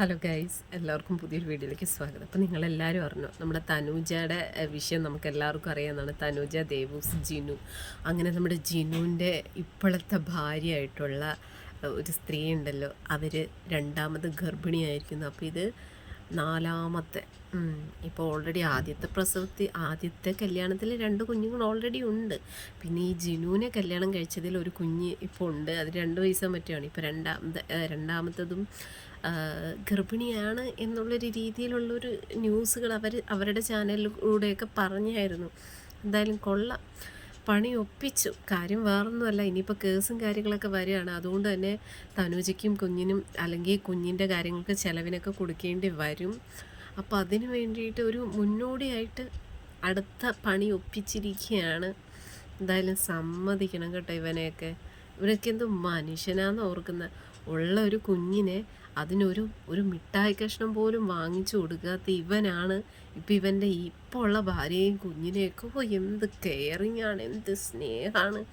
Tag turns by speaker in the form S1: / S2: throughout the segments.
S1: Hello guys എല്ലാവർക്കും പുതിയൊരു വീഡിയോയിലേക്ക് സ്വാഗതം. അപ്പോൾ നിങ്ങളെല്ലാവരും അറിഞ്ഞു നമ്മുടെ തനൂജയുടെ വിഷയം നമുക്ക് എല്ലാവർക്കും അറിയാവുന്നതാണ്. തനൂജ ദേവൂസ് ജിനു. അങ്ങനെ നമ്മുടെ ജിനുവിന്റെ ഇപ്പോഴത്തെ ഭാര്യയായിട്ടുള്ള ഒരു സ്ത്രീ ഉണ്ടല്ലോ. അവർ രണ്ടാമത് ഗർഭിണിയായിരിക്കുന്നു. അപ്പോൾ ഇത് നാലാമത്തെ. ഇപ്പോൾ ഓൾറെഡി ആദ്യത്തെ പ്രസവത്തിൽ ആദ്യത്തെ കല്യാണത്തിൽ രണ്ട് കുഞ്ഞുങ്ങൾ ഓൾറെഡി ഉണ്ട്. പിന്നെ ഈ ജിനുവിനെ കല്യാണം കഴിച്ചതിൽ ഒരു കുഞ്ഞ് ഇപ്പോൾ ഉണ്ട്. അത് രണ്ട് വയസ്സ് മറ്റാണ് ഇപ്പോൾ രണ്ടാമത്തെ രണ്ടാമത്തതും ഗർഭിണിയാണ് എന്നുള്ളൊരു രീതിയിലുള്ളൊരു ന്യൂസുകൾ അവർ അവരുടെ ചാനലിലൂടെയൊക്കെ പറഞ്ഞായിരുന്നു. എന്തായാലും കൊള്ളാം. പണി ഒപ്പിച്ചു. കാര്യം വേറൊന്നുമല്ല. ഇനിയിപ്പോൾ കേസും കാര്യങ്ങളൊക്കെ വരികയാണ്. അതുകൊണ്ട് തന്നെ തനുജയ്ക്കും കുഞ്ഞിനും അല്ലെങ്കിൽ കുഞ്ഞിന്റെ കാര്യങ്ങൾക്ക് ചിലവിനൊക്കെ കൊടുക്കേണ്ടി വരും. അപ്പോൾ അതിന് വേണ്ടിയിട്ട് ഒരു മുന്നോടിയായിട്ട് അടുത്ത പണി ഒപ്പിച്ചിരിക്കുകയാണ്. എന്തായാലും സമ്മതിക്കണം കേട്ടോ ഇവനെയൊക്കെ. ഇവനൊക്കെ എന്തോ മനുഷ്യനാന്ന് ഓർക്കുന്ന. ഉള്ള ഒരു കുഞ്ഞിനെ അതിനൊരു ഒരു മിഠായി കഷ്ണം പോലും വാങ്ങിച്ചു കൊടുക്കാത്ത ഇവനാണ് ഇപ്പം ഇവന്റെ ഇപ്പോൾ ഉള്ള ഭാര്യയും കുഞ്ഞിനെയൊക്കെ. ഓ എന്ത് കെയറിങ് ആണ് എന്ത് സ്നേഹമാണ്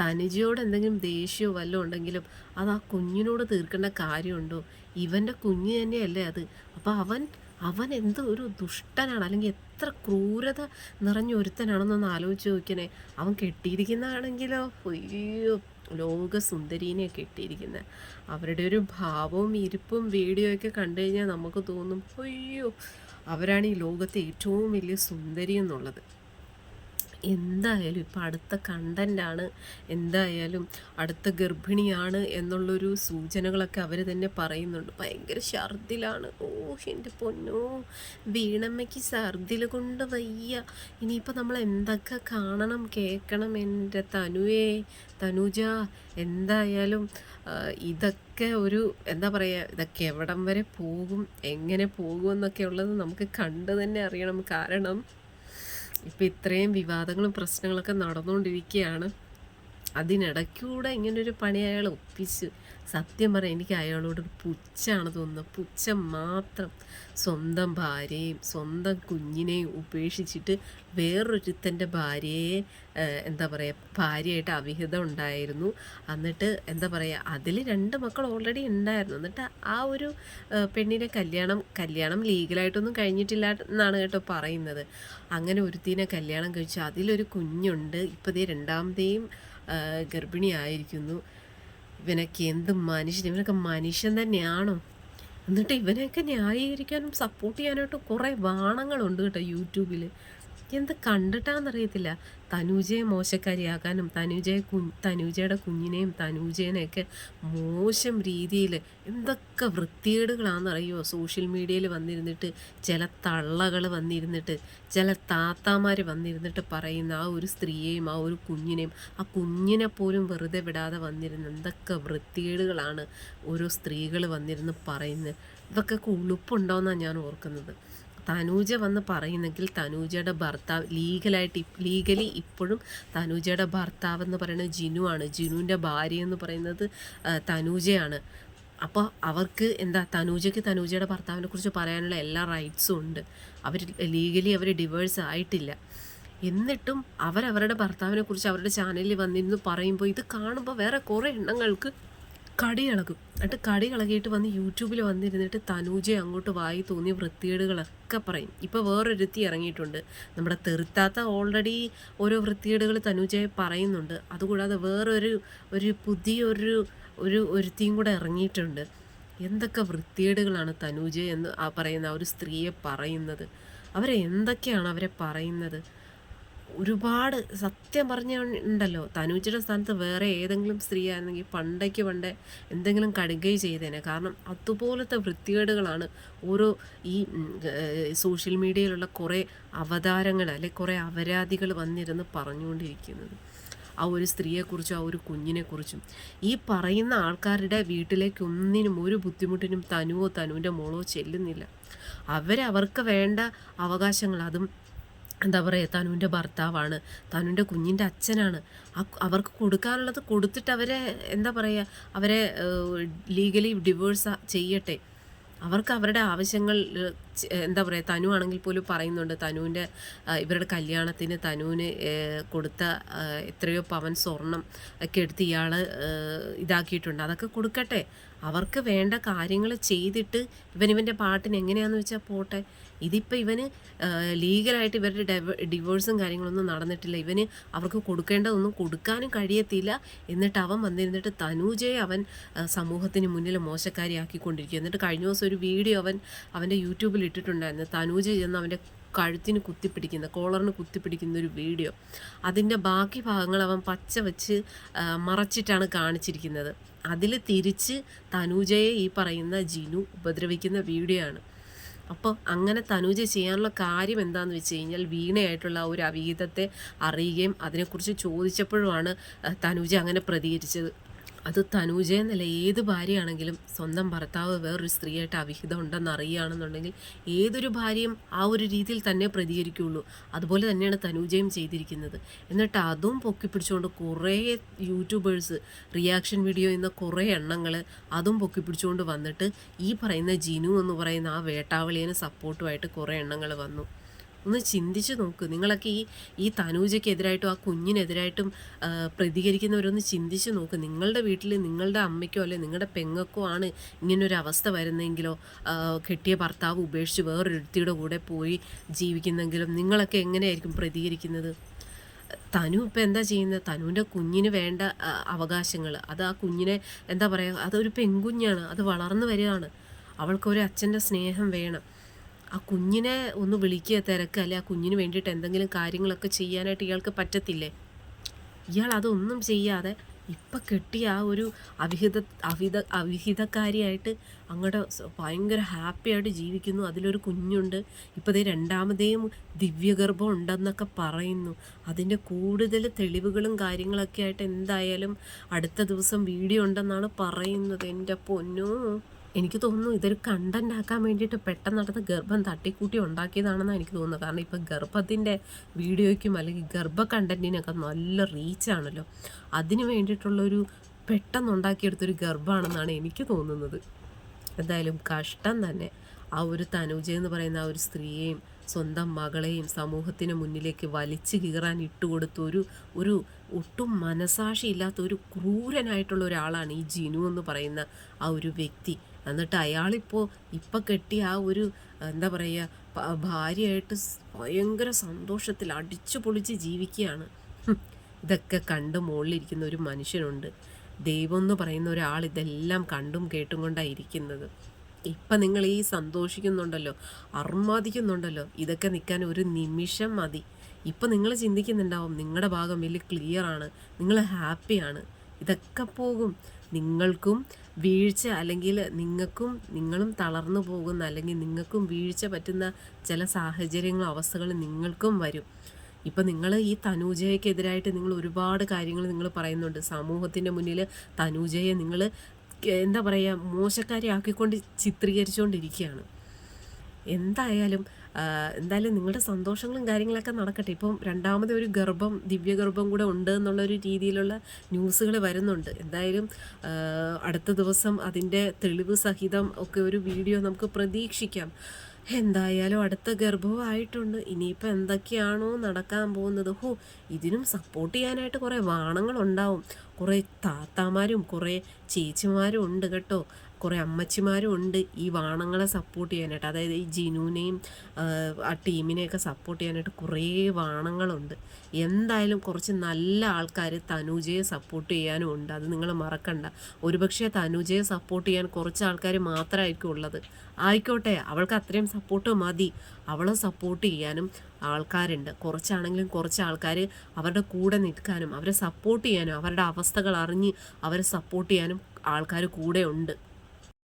S1: തനുജയോട് എന്തെങ്കിലും ദേഷ്യമോ വല്ലതും ഉണ്ടെങ്കിലും അത് ആ കുഞ്ഞിനോട് തീർക്കേണ്ട കാര്യമുണ്ടോ? ഇവന്റെ കുഞ്ഞ് തന്നെയല്ലേ അത്. അപ്പോൾ അവൻ അവൻ എന്ത് ഒരു ദുഷ്ടനാണ് അല്ലെങ്കിൽ എത്ര ക്രൂരത നിറഞ്ഞ ഒരുത്തനാണെന്നൊന്ന് ആലോചിച്ച് നോക്കണേ അവൻ കെട്ടിയിരിക്കുന്നതാണെങ്കിലോ? അയ്യോ. ലോക സുന്ദരീനെ കെട്ടിയിരിക്കുന്നത് അവരുടെ ഒരു ഭാവവും ഇരിപ്പും വീഡിയോ ഒക്കെ കണ്ടു കഴിഞ്ഞാൽ നമുക്ക് തോന്നും അയ്യോ അവരാണ് ഈ ലോകത്തെ ഏറ്റവും വലിയ സുന്ദരി എന്നുള്ളത്. എന്തായാലും ഇപ്പം അടുത്ത കണ്ടന്റാണ് എന്തായാലും അടുത്ത ഗർഭിണിയാണ് എന്നുള്ളൊരു സൂചനകളൊക്കെ അവർ തന്നെ പറയുന്നുണ്ട്. ഭയങ്കര ഛർദിലാണ്. ഓ എന്റെ പൊന്നോ വീണമ്മയ്ക്ക് ഛർദിൽ കൊണ്ട് വയ്യ. ഇനിയിപ്പോൾ നമ്മൾ എന്തൊക്കെ കാണണം കേൾക്കണം എന്റെ തനുവേ തനുജ എന്തായാലും ഇതൊക്കെ ഒരു എന്താ പറയുക ഇതൊക്കെ എവിടം വരെ പോകും എങ്ങനെ പോകും എന്നൊക്കെ ഉള്ളത് നമുക്ക് കണ്ടു തന്നെ അറിയണം. കാരണം ഇപ്പം ഇത്രയും വിവാദങ്ങളും പ്രശ്നങ്ങളൊക്കെ നടന്നുകൊണ്ടിരിക്കുകയാണ് അതിനിടയ്ക്കൂടെ ഇങ്ങനൊരു പണി അയാൾ ഒപ്പിച്ച് സത്യം പറയാം എനിക്ക് അയാളോട് പുച്ഛാണ് തോന്നുന്നത്. പുച്ഛം മാത്രം സ്വന്തം ഭാര്യയും സ്വന്തം കുഞ്ഞിനെയും ഉപേക്ഷിച്ചിട്ട് വേറൊരുത്തന്റെ ഭാര്യയെ എന്താ പറയുക ഭാര്യയായിട്ട് അവിഹിതം ഉണ്ടായിരുന്നു. എന്നിട്ട് എന്താ പറയുക അതിൽ രണ്ട് മക്കൾ ഓൾറെഡി ഉണ്ടായിരുന്നു. എന്നിട്ട് ആ ഒരു പെണ്ണിനെ കല്യാണം കല്യാണം ലീഗലായിട്ടൊന്നും കഴിഞ്ഞിട്ടില്ല എന്നാണ് കേട്ടോ പറയുന്നത്. അങ്ങനെ ഒരുത്തിനെ കല്യാണം കഴിച്ചു അതിലൊരു കുഞ്ഞുണ്ട്. ഇപ്പോഴത്തെ ദേ രണ്ടാമത്തെയും ഗർഭിണിയായിരിക്കുന്നു. ഇവനൊക്കെ എന്ത് മനുഷ്യൻ ഇവനൊക്കെ മനുഷ്യൻ തന്നെയാണോ? എന്നിട്ട് ഇവനെയൊക്കെ ന്യായീകരിക്കാനും സപ്പോർട്ട് ചെയ്യാനായിട്ടും കുറേ വാണങ്ങളുണ്ട് കേട്ടോ യൂട്യൂബിൽ എന്ത് കണ്ടിട്ടാണെന്നറിയത്തില്ല. തനൂജയെ മോശക്കാരിയാക്കാനും തനൂജയെ കു തനൂജയുടെ കുഞ്ഞിനെയും തനൂജേനെയൊക്കെ മോശം രീതിയിൽ എന്തൊക്കെ വൃത്തികേടുകളാണെന്നറിയോ സോഷ്യൽ മീഡിയയിൽ വന്നിരുന്നിട്ട് ചില തള്ളകൾ വന്നിരുന്നിട്ട് ചില താത്താമാർ വന്നിരുന്നിട്ട് പറയുന്ന ആ ഒരു സ്ത്രീയെയും ആ ഒരു കുഞ്ഞിനെയും ആ കുഞ്ഞിനെ പോലും വെറുതെ വിടാതെ വന്നിരുന്ന എന്തൊക്കെ വൃത്തികേടുകളാണ് ഓരോ സ്ത്രീകൾ വന്നിരുന്ന് പറയുന്നത്. ഇതൊക്കെ ഉളുപ്പുണ്ടോയെന്നാണ് ഞാൻ ഓർക്കുന്നത്. തനൂജ വന്ന് പറയുന്നെങ്കിൽ തനൂജയുടെ ഭർത്താവ് ലീഗലായിട്ട് ലീഗലി ഇപ്പോഴും തനൂജയുടെ ഭർത്താവ് എന്ന് പറയുന്നത് ജിനു ആണ് ജിനുവിന്റെ ഭാര്യ എന്ന് പറയുന്നത് തനൂജയാണ്. അപ്പോൾ അവർക്ക് എന്താ തനൂജയ്ക്ക് തനൂജയുടെ ഭർത്താവിനെ കുറിച്ച് പറയാനുള്ള എല്ലാ റൈറ്റ്സും ഉണ്ട്. അവർ ലീഗലി അവർ ഡിവേഴ്സ് ആയിട്ടില്ല. എന്നിട്ടും അവരവരുടെ ഭർത്താവിനെ കുറിച്ച് അവരുടെ ചാനലിൽ വന്നിരുന്ന് പറയുമ്പോൾ ഇത് കാണുമ്പോൾ വേറെ കുറേ എണ്ണങ്ങൾക്ക് കടി ഇളകും എന്നിട്ട് കടി ഇളകിയിട്ട് വന്ന് യൂട്യൂബിൽ വന്നിരുന്നിട്ട് തനൂജെ അങ്ങോട്ട് വായി തോന്നിയ വൃത്തികേടുകളൊക്കെ പറയും. ഇപ്പോൾ വേറൊരുത്തി ഇറങ്ങിയിട്ടുണ്ട്. നമ്മുടെ തെറുത്താത്ത ഓൾറെഡി ഓരോ വൃത്തികേടുകൾ തനൂജയെ പറയുന്നുണ്ട്. അതുകൂടാതെ വേറൊരു ഒരു പുതിയൊരു ഒരു ഒരുത്തിയും കൂടെ ഇറങ്ങിയിട്ടുണ്ട്. എന്തൊക്കെ വൃത്തികേടുകളാണ് തനൂജ എന്ന് ആ പറയുന്ന ആ ഒരു സ്ത്രീയെ പറയുന്നത്? അവരെ എന്തൊക്കെയാണ് അവരെ പറയുന്നത്? ഒരുപാട് സത്യം പറഞ്ഞുണ്ടല്ലോ. തനൂജിയുടെ സ്ഥാനത്ത് വേറെ ഏതെങ്കിലും സ്ത്രീ ആയിരുന്നെങ്കിൽ പണ്ടേക്ക് പണ്ടേ എന്തെങ്കിലും കടുകൈ ചെയ്തേനെ. കാരണം അതുപോലത്തെ വൃത്തികേടുകളാണ് ഓരോ ഈ സോഷ്യൽ മീഡിയയിലുള്ള കുറേ അവതാരങ്ങൾ അല്ലെ കുറേ അപരാധികൾ വന്നിരുന്ന് പറഞ്ഞുകൊണ്ടിരിക്കുന്നത്. ആ ഒരു സ്ത്രീയെക്കുറിച്ചും ആ ഒരു കുഞ്ഞിനെക്കുറിച്ചും. ഈ പറയുന്ന ആൾക്കാരുടെ വീട്ടിലേക്ക് ഒന്നിനും ഒരു ബുദ്ധിമുട്ടിനും തനുവോ തനുവിന്റെ മോളോ ചെല്ലുന്നില്ല. അവരവർക്ക് വേണ്ട അവകാശങ്ങൾ അതും എന്താ പറയുക തനുവിന്റെ ഭർത്താവാണ്. തനുവിന്റെ കുഞ്ഞിന്റെ അച്ഛനാണ്. അവർക്ക് കൊടുക്കാനുള്ളത് കൊടുത്തിട്ട് അവരെ എന്താ പറയുക അവരെ ലീഗലി ഡിവോഴ്സ് ചെയ്യട്ടെ. അവർക്ക് അവരുടെ ആവശ്യങ്ങൾ എന്താ പറയുക തനു ആണെങ്കിൽ പോലും പറയുന്നുണ്ട്. തനുവിന്റെ ഇവരുടെ കല്യാണത്തിന് തനുവിന് കൊടുത്ത എത്രയോ പവൻ സ്വർണം ഒക്കെ എടുത്ത് ഇയാൾ ഇതാക്കിയിട്ടുണ്ട്. അതൊക്കെ കൊടുക്കട്ടെ. അവർക്ക് വേണ്ട കാര്യങ്ങൾ ചെയ്തിട്ട് ഇവൻ പാട്ടിന് എങ്ങനെയാണെന്ന് വെച്ചാൽ പോട്ടെ. ഇതിപ്പോൾ ഇവന് ലീഗലായിട്ട് ഇവരുടെ ഡൈവ ഡിവോഴ്സും കാര്യങ്ങളൊന്നും നടന്നിട്ടില്ല. ഇവന് അവർക്ക് കൊടുക്കേണ്ടതൊന്നും കൊടുക്കാനും കഴിയത്തില്ല. എന്നിട്ട് അവൻ വന്നിരുന്നിട്ട് തനൂജയെ അവൻ സമൂഹത്തിന് മുന്നിൽ മോശക്കാരിയാക്കിക്കൊണ്ടിരിക്കുക എന്നിട്ട് കഴിഞ്ഞ ദിവസം ഒരു വീഡിയോ അവൻ അവന്റെ യൂട്യൂബിൽ ഇട്ടിട്ടുണ്ടായിരുന്നു. തനൂജ ചെന്ന് അവന്റെ കഴുത്തിന് കുത്തിപ്പിടിക്കുന്ന കോളറിന് കുത്തിപ്പിടിക്കുന്ന ഒരു വീഡിയോ. അതിന്റെ ബാക്കി ഭാഗങ്ങൾ അവൻ പച്ച വെച്ച് മറച്ചിട്ടാണ് കാണിച്ചിരിക്കുന്നത്. അതിൽ തിരിച്ച് തനൂജയെ ഈ പറയുന്ന ജിനു ഉപദ്രവിക്കുന്ന വീഡിയോ ആണ്. അപ്പോൾ അങ്ങനെ തനൂജ ചെയ്യാനുള്ള കാര്യം എന്താണെന്ന് വെച്ച് കഴിഞ്ഞാൽ വീണയായിട്ടുള്ള ഒരു അവിഹിതത്തെ അറിയുകയും അതിനെക്കുറിച്ച് ചോദിച്ചപ്പോഴുമാണ് തനൂജ അങ്ങനെ പ്രതികരിച്ചത്. അത് തനൂജ എന്നല്ല ഏത് ഭാര്യയാണെങ്കിലും സ്വന്തം ഭർത്താവ് വേറൊരു സ്ത്രീയായിട്ട് അവിഹിതം ഉണ്ടെന്ന് അറിയുകയാണെന്നുണ്ടെങ്കിൽ ഏതൊരു ഭാര്യയും ആ ഒരു രീതിയിൽ തന്നെ പ്രതികരിക്കുകയുള്ളൂ. അതുപോലെ തന്നെയാണ് തനൂജയും ചെയ്തിരിക്കുന്നത്. എന്നിട്ട് അതും പൊക്കി പിടിച്ചുകൊണ്ട് കുറേ യൂട്യൂബേഴ്സ് റിയാക്ഷൻ വീഡിയോ എന്ന കുറേ എണ്ണങ്ങൾ അതും പൊക്കി പിടിച്ചുകൊണ്ട് വന്നിട്ട് ഈ പറയുന്ന ജിനു എന്ന് പറയുന്ന ആ വേട്ടാവളിയന് സപ്പോർട്ടുമായിട്ട് കുറേ എണ്ണങ്ങൾ വന്നു. ഒന്ന് ചിന്തിച്ച് നോക്ക്. നിങ്ങളൊക്കെ ഈ ഈ തനൂജയ്ക്കെതിരായിട്ടും ആ കുഞ്ഞിനെതിരായിട്ടും പ്രതികരിക്കുന്നവരൊന്ന് ചിന്തിച്ച് നോക്ക്. നിങ്ങളുടെ വീട്ടിൽ നിങ്ങളുടെ അമ്മയ്ക്കോ അല്ലെ നിങ്ങളുടെ പെങ്ങൾക്കോ ആണ് ഇങ്ങനൊരു അവസ്ഥ വരുന്നെങ്കിലോ കെട്ടിയ ഭർത്താവ് ഉപേക്ഷിച്ച് വേറൊരുത്തിയുടെ കൂടെ പോയി ജീവിക്കുന്നെങ്കിലും നിങ്ങളൊക്കെ എങ്ങനെയായിരിക്കും പ്രതികരിക്കുന്നത്? തനു ഇപ്പം എന്താ ചെയ്യുന്നത്? തനുവിന്റെ കുഞ്ഞിന് വേണ്ട അവകാശങ്ങൾ. അത് ആ കുഞ്ഞിനെ എന്താ പറയുക അതൊരു പെൺകുഞ്ഞാണ്. അത് വളർന്നു വരികയാണ്. അവൾക്കൊരു അച്ഛന്റെ സ്നേഹം വേണം. ആ കുഞ്ഞിനെ ഒന്ന് വിളിക്കുക തിരക്കുക അല്ലെ? ആ കുഞ്ഞിന് വേണ്ടിയിട്ട് എന്തെങ്കിലും കാര്യങ്ങളൊക്കെ ചെയ്യാനായിട്ട് ഇയാൾക്ക് പറ്റത്തില്ലേ? ഇയാൾ അതൊന്നും ചെയ്യാതെ ഇപ്പം കെട്ടിയ ആ ഒരു അവിഹിത അവിഹിത അവിഹിതക്കാരിയായിട്ട് അങ്ങോട്ട് ഭയങ്കര ഹാപ്പിയായിട്ട് ജീവിക്കുന്നു. അതിലൊരു കുഞ്ഞുണ്ട്. ഇപ്പോൾ ദേ രണ്ടാമതേയും ദിവ്യഗർഭം ഉണ്ടെന്നൊക്കെ പറയുന്നു. അതിന്റെ കൂടുതൽ തെളിവുകളും കാര്യങ്ങളൊക്കെ ആയിട്ട് എന്തായാലും അടുത്ത ദിവസം വീഡിയോ ഉണ്ടെന്നാണ് പറയുന്നത്. എന്റെ പൊന്നോ. എനിക്ക് തോന്നുന്നു ഇതൊരു കണ്ടന്റ് ആക്കാൻ വേണ്ടിയിട്ട് പെട്ടെന്ന് നടന്ന ഗർഭം തട്ടിക്കൂട്ടി ഉണ്ടാക്കിയതാണെന്നാണ് എനിക്ക് തോന്നുന്നത്. കാരണം ഇപ്പം ഗർഭത്തിന്റെ വീഡിയോയ്ക്കും അല്ലെങ്കിൽ ഗർഭ കണ്ടന്റിനൊക്കെ നല്ല റീച്ചാണല്ലോ അതിന് വേണ്ടിയിട്ടുള്ളൊരു പെട്ടെന്ന് ഉണ്ടാക്കിയെടുത്തൊരു ഗർഭമാണെന്നാണ് എനിക്ക് തോന്നുന്നത്. എന്തായാലും കഷ്ടം തന്നെ. ആ ഒരു തനുജ എന്ന് പറയുന്ന ആ ഒരു സ്ത്രീയെയും സ്വന്തം മകളെയും സമൂഹത്തിന് മുന്നിലേക്ക് വലിച്ചു കീറാൻ ഇട്ടുകൊടുത്ത ഒരു ഒരു ഒട്ടും മനസാക്ഷിയില്ലാത്ത ഒരു ക്രൂരനായിട്ടുള്ള ഒരാളാണ് ഈ ജിനു എന്ന് പറയുന്ന ആ ഒരു വ്യക്തി. എന്നിട്ട് അയാളിപ്പോൾ ഇപ്പം കെട്ടി ആ ഒരു എന്താ പറയുക ഭാര്യയായിട്ട് ഭയങ്കര സന്തോഷത്തിൽ അടിച്ചു പൊളിച്ച് ജീവിക്കുകയാണ്. ഇതൊക്കെ കണ്ട് മുകളിലിരിക്കുന്ന ഒരു മനുഷ്യനുണ്ട്. ദൈവം എന്ന് പറയുന്ന ഒരാൾ ഇതെല്ലാം കണ്ടും കേട്ടും കൊണ്ടാണ് ഇരിക്കുന്നത്. ഇപ്പം നിങ്ങൾ ഈ സന്തോഷിക്കുന്നുണ്ടല്ലോ അർമാദിക്കുന്നുണ്ടല്ലോ ഇതൊക്കെ നിൽക്കാൻ ഒരു നിമിഷം മതി. ഇപ്പം നിങ്ങൾ ചിന്തിക്കുന്നുണ്ടാവും നിങ്ങളുടെ ഭാഗം വലിയ ക്ലിയർ ആണ് നിങ്ങൾ ഹാപ്പിയാണ് ഇതൊക്കെ പോകും. നിങ്ങൾക്കും വീഴ്ച അല്ലെങ്കിൽ നിങ്ങൾക്കും നിങ്ങളും തളർന്നു പോകുന്ന അല്ലെങ്കിൽ നിങ്ങൾക്കും വീഴ്ച പറ്റുന്ന ചില സാഹചര്യങ്ങളും അവസ്ഥകളും നിങ്ങൾക്കും വരും. ഇപ്പം നിങ്ങൾ ഈ തനൂജയ്ക്കെതിരായിട്ട് നിങ്ങൾ ഒരുപാട് കാര്യങ്ങൾ നിങ്ങൾ പറയുന്നുണ്ട്. സമൂഹത്തിന്റെ മുന്നിൽ തനൂജയെ നിങ്ങൾ എന്താ പറയുക മോശക്കാരി ആക്കിക്കൊണ്ട് ചിത്രീകരിച്ചുകൊണ്ടിരിക്കുകയാണ്. എന്തായാലും എന്തായാലും നിങ്ങളുടെ സന്തോഷങ്ങളും കാര്യങ്ങളൊക്കെ നടക്കട്ടെ. ഇപ്പം രണ്ടാമത് ഒരു ഗർഭം ദിവ്യഗർഭം കൂടെ ഉണ്ട് എന്നുള്ളൊരു രീതിയിലുള്ള ന്യൂസുകൾ വരുന്നുണ്ട്. എന്തായാലും അടുത്ത ദിവസം അതിന്റെ തെളിവ് സഹിതം ഒക്കെ ഒരു വീഡിയോ നമുക്ക് പ്രതീക്ഷിക്കാം. എന്തായാലും അടുത്ത ഗർഭവും ആയിട്ടുണ്ട് ഇനിയിപ്പോൾ എന്തൊക്കെയാണോ നടക്കാൻ പോകുന്നത്? ഹോ ഇതിനും സപ്പോർട്ട് ചെയ്യാനായിട്ട് കുറേ വാണങ്ങളുണ്ടാവും കുറേ താത്താമാരും കുറേ ചേച്ചിമാരും ഉണ്ട് കേട്ടോ. കുറേ അമ്മച്ചിമാരും ഉണ്ട് ഈ വാണങ്ങളെ സപ്പോർട്ട് ചെയ്യാനായിട്ട്. അതായത് ഈ ജിനുവിനെയും ആ ടീമിനെയൊക്കെ സപ്പോർട്ട് ചെയ്യാനായിട്ട് കുറേ വാണങ്ങളുണ്ട്. എന്തായാലും കുറച്ച് നല്ല ആൾക്കാർ തനൂജയെ സപ്പോർട്ട് ചെയ്യാനും ഉണ്ട്. അത് നിങ്ങൾ മറക്കണ്ട. ഒരുപക്ഷെ തനൂജയെ സപ്പോർട്ട് ചെയ്യാൻ കുറച്ച് ആൾക്കാർ മാത്രമായിരിക്കും ഉള്ളത്. ആയിക്കോട്ടെ അവൾക്ക് അത്രയും സപ്പോർട്ട് മതി. അവളെ സപ്പോർട്ട് ചെയ്യാനും ആൾക്കാരുണ്ട്. കുറച്ചാണെങ്കിലും കുറച്ച് ആൾക്കാർ അവരുടെ കൂടെ നിൽക്കാനും അവരെ സപ്പോർട്ട് ചെയ്യാനും അവരുടെ അവസ്ഥകൾ അറിഞ്ഞ് അവരെ സപ്പോർട്ട് ചെയ്യാനും ആൾക്കാർ കൂടെ ഉണ്ട്.